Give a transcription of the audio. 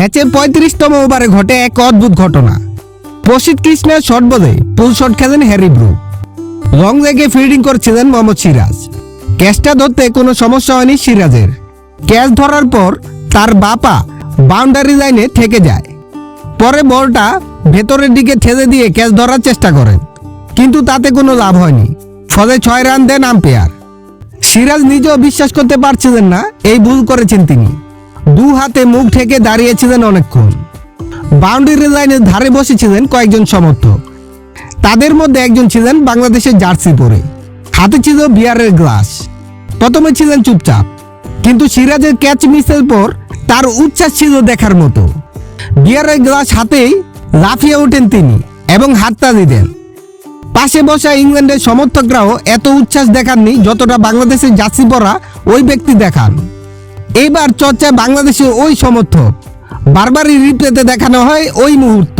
ম্যাচের পঁয়ত্রিশতম ওভারে ঘটে এক অদ্ভুত ঘটনা। প্রসিদ্ধ কৃষ্ণের শট বলে পুল শট খেলেন হ্যারি ব্রু। লং লেগে ফিল্ডিং করছিলেন মোহাম্মদ সিরাজ। ক্যাচটা ধরতে কোনো সমস্যা হয়নি সিরাজের। ক্যাচ ধরার পর তার বাপা বাউন্ডারি লাইনে থেকে যায়। পরে বলটা ভেতরের দিকে ঠেলে দিয়ে ক্যাচ ধরার চেষ্টা করেন। কিন্তু তাতে কোনো লাভ হয়নি। ফলে ছয় রান দেন আম্পায়ার। সিরাজ নিজেও বিশ্বাস করতে পারছিলেন না, এই ভুল করেছেন তিনি। দু হাতে মুখ ঠেকে দাঁড়িয়েছিলেন অনেকক্ষণ। বাউন্ডারি লাইনের ধারে বসেছিলেন কয়েকজন সমর্থক। তাদের মধ্যে একজন ছিলেন বাংলাদেশের জার্সি পরে। হাতে ছিল বিয়ারের গ্লাস। প্রথমে ছিলেন চুপচাপ। কিন্তু সিরাজের ক্যাচ মিসের পর তার উচ্ছ্বাস ছিল দেখার মতো। বিয়ারের গ্লাস হাতেই লাফিয়ে ওঠেন তিনি এবং হাততালি দেন। পাশে বসা ইংল্যান্ডের সমর্থকরাও এত উচ্ছ্বাস দেখাননি যতটা বাংলাদেশের জার্সি পরা ওই ব্যক্তি দেখান। এইবার চর্চায় বাংলাদেশের ওই সমর্থক। বারবারই রিপ্লেতে দেখানো হয় ওই মুহূর্ত।